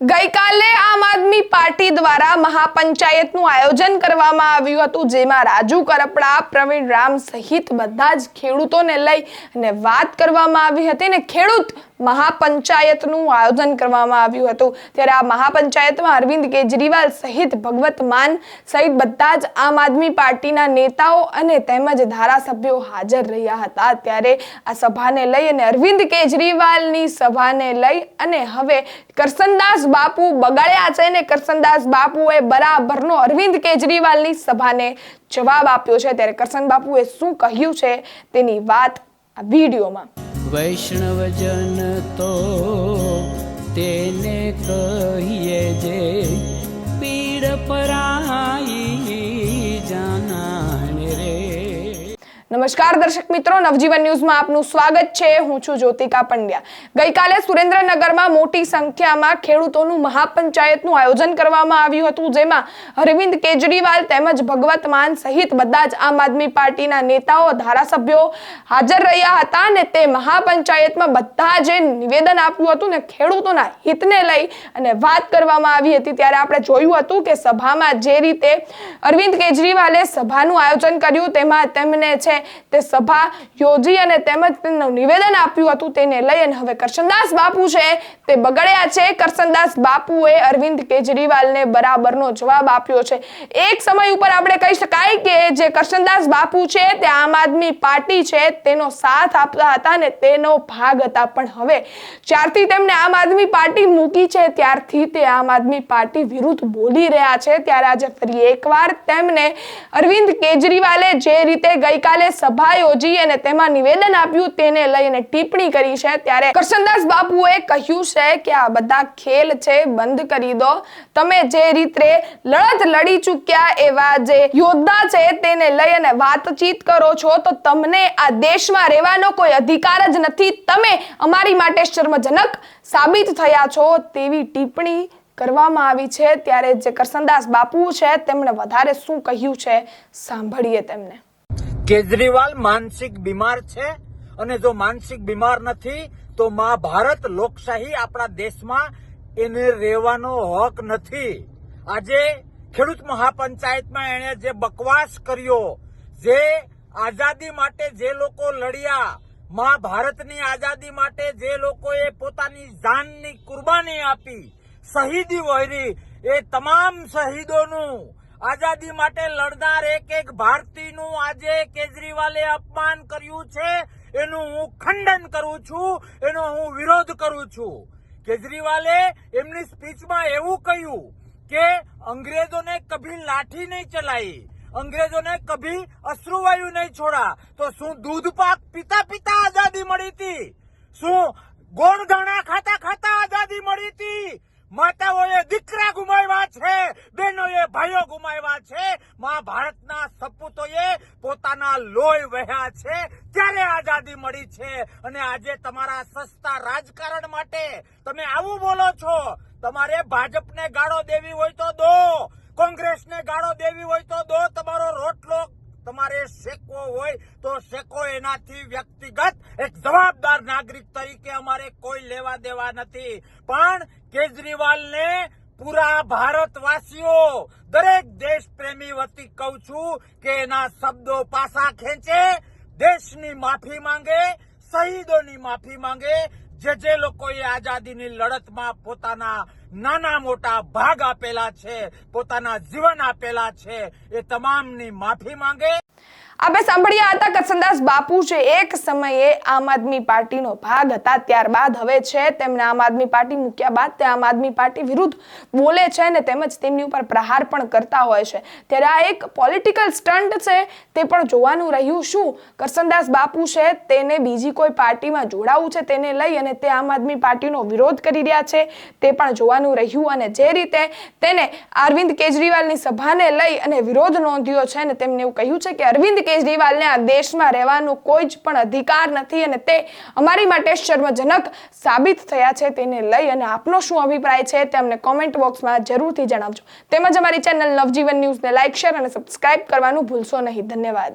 ગઈકાલે આમ પાર્ટી દ્વારા મહાપંચાયતનું આયોજન કરવામાં આવ્યું હતું, જેમાં રાજુ કરપડા, પ્રવીણ રામ સહિત બધા જ ખેડૂતોને લઈ અને વાત કરવામાં આવી હતી ને ખેડૂત મહાપંચાયતનું આયોજન કરવામાં આવ્યું હતું. ત્યારે આ મહાપંચાયતમાં અરવિંદ કેજરીવાલ સહિત ભગવત માન સહિત બધા જ આમ આદમી પાર્ટીના નેતાઓ અને તેમજ ધારાસભ્યો હાજર રહ્યા હતા. ત્યારે આ સભાને લઈ અને અરવિંદ કેજરીવાલની સભાને લઈ અને હવે કરસનદાસ બાપુ બગાડ્યા છે ને કરસનદાસ બાપુએ બરાબરનો અરવિંદ કેજરીવાલની સભાને જવાબ આપ્યો છે. ત્યારે કરસન બાપુએ શું કહ્યું છે તેની વાત આ વિડીયોમાં. વૈષ્ણવજન તો તેને કહીએ જે નમસ્કાર દર્શક મિત્રો, નવજીવન ન્યૂઝમાં આપનું સ્વાગત છે. હું છું જ્યોતિકા પંડ્યા. ગઈકાલે સુરેન્દ્રનગરમાં મોટી સંખ્યામાં ખેડૂતોનું મહાપંચાયતનું આયોજન કરવામાં આવ્યું હતું, જેમાં અરવિંદ કેજરીવાલ તેમજ ભગવત માન સહિત બધા જ આમ આદમી પાર્ટીના નેતાઓ, ધારાસભ્યો હાજર રહ્યા હતા અને તે મહાપંચાયતમાં બધા જે નિવેદન આપ્યું હતું ને ખેડૂતોના હિતને લઈ અને વાત કરવામાં આવી હતી, ત્યારે આપણે જોયું હતું કે સભામાં જે રીતે અરવિંદ કેજરીવાલે સભાનું આયોજન કર્યું, તેમાં તેમને છે તે સભા યોજી અને તેમજ તેમનું નિવેદન આપ્યું હતું તેને લઈ અને હવે કરશનદાસ બાપુ છે તે બગડ્યા છે. કરશનદાસ બાપુએ અરવિંદ કેજરીવાલને બરાબરનો જવાબ આપ્યો છે. એક સમય ઉપર આપણે કહી શકાય કે જે કરશનદાસ બાપુ છે તે આમ આદમી પાર્ટી છે તેનો સાથ આપતા હતા ને તેનો ભાગ હતા. પણ હવે જ્યારથી તેમને આમ આદમી પાર્ટી મૂકી છે ત્યારથી તે આમ આદમી પાર્ટી વિરુદ્ધ બોલી રહ્યા છે. ત્યારે આજે ફરી એકવાર તેમને અરવિંદ કેજરીવાલે જે રીતે ગઈકાલે સભા યોજી અને તેમાં નિવેદન આપ્યું તેને લઈને ટિપ્પણી કરી છે. ત્યારે કરશનદાસ બાપુએ કહ્યું છે કે આ બધા ખેલ છે, બંધ કરી દો. તમે જે રીતે લડત લડી ચૂક્યા એવા જે યોદ્ધા છે તેને લઈ અને વાતચીત કરો છો, તો તમને આ દેશમાં રહેવાનો કોઈ અધિકાર જ નથી. તમે અમારી માટે શર્મજનક સાબિત થયા છો તેવી ટિપ્પણી કરવામાં આવી છે. ત્યારે જે કરસનદાસ બાપુ છે, તેમણે વધારે શું કહ્યું છે, સાંભળીએ તેમને. કેજરીવાલ માનસિક બીમાર છે અને જો માનસિક બીમાર નથી, તો મા ભારત લોકશાહી આપણા દેશમાં એને રહેવાનો હક નથી. આજે ખેડૂત મહાપંચાયતમાં એણે જે બકવાસ કર્યો, જે આઝાદી માટે જે લોકો લડ્યા, મા ભારતની આઝાદી માટે જે લોકોએ પોતાની જાનની કુરબાની આપી, શહીદી વહેરી, એ તમામ શહીદોનું આઝાદી માટે લડનાર એક એક ભારતીયનું આજે કેજરીવાલે અપમાન કર્યું છે. એનું હું ખંડન કરું છું. એનો હું વિરોધ કરું છું. કેજરીવાલે એમની સ્પીચમાં એવું કહ્યું કે અંગ્રેજોને કભી લાઠી નહીં ચલાઈ અંગ્રેજોને કભી અશ્રુવાયુ નહીં છોડા. તો શું દૂધ પાક પીતા પીતા આઝાદી મળી હતી? શું ગોળ ધાણા ખાતા ખાતા આઝાદી મળી હતી? માતાઓએ દીકરા ગુમાવ્યા છે? ભાઈઓ ગુમાવ્યા છે. મહાભારતના સપૂતોએ પોતાના લોહી વહ્યા છે. ત્યારે આઝાદી મળી છે. અને આજે તમારા સસ્તા રાજકારણ માટે તમે આવું બોલો છો. તમારે ભાજપને ગાળો દેવી હોય તો દો. કોંગ્રેસને ગાળો દેવી હોય તો દો. તમારો રોટલો તમારે શેકવો હોય તો શેકો. એનાથી વ્યક્તિગત એક જવાબદાર નાગરિક તરીકે અમારે કોઈ લેવા દેવા નથી. પણ કેજરીવાલને પૂરા ભારતવાસીઓ, દરેક દેશ પ્રેમી વતી કહું છું કે એના શબ્દો પાસા ખેંચે, દેશની માફી માંગે, શહીદોની માફી માંગે, જે જે લોકોએ આઝાદીની લડતમાં પોતાના નાના મોટા ભાગ આપેલા છે, પોતાના જીવન આપેલા છે, એ તમામની માફી માંગે. આપણે સાંભળ્યા હતા કરસનદાસ બાપુ છે એક સમયે આમ આદમી પાર્ટીનો ભાગ હતા, ત્યારબાદ હવે છે તેમને આમ આદમી પાર્ટી મૂક્યા બાદ તે આમ આદમી પાર્ટી વિરુદ્ધ બોલે છે ને તેમજ તેમની ઉપર પ્રહાર પણ કરતા હોય છે. ત્યારે આ એક પોલિટિકલ સ્ટન્ટ છે, તે પણ જોવાનું રહ્યું શું? કરસનદાસ બાપુ છે તેને બીજી કોઈ પાર્ટીમાં જોડાવું છે તેને લઈ અને તે આમ આદમી પાર્ટીનો વિરોધ કરી રહ્યા છે, તે પણ જોવાનું રહ્યું અને જે રીતે તેને અરવિંદ કેજરીવાલની સભાને લઈ અને વિરોધ નોંધ્યો છે અને તેમને એવું કહ્યું છે કે અરવિંદ કેજરીવાલને આ દેશમાં રહેવાનો કોઈ જ પણ અધિકાર નથી અને તે અમારી માટે શર્મજનક સાબિત થયા છે તેને લઈ અને આપનો શું અભિપ્રાય છે તે અમને કોમેન્ટ બોક્સમાં જરૂરથી જણાવજો. તેમજ અમારી ચેનલ નવજીવન ન્યૂઝને લાઇક શેર અને સબસ્ક્રાઇબ કરવાનું ભૂલશો નહીં. ધન્યવાદ.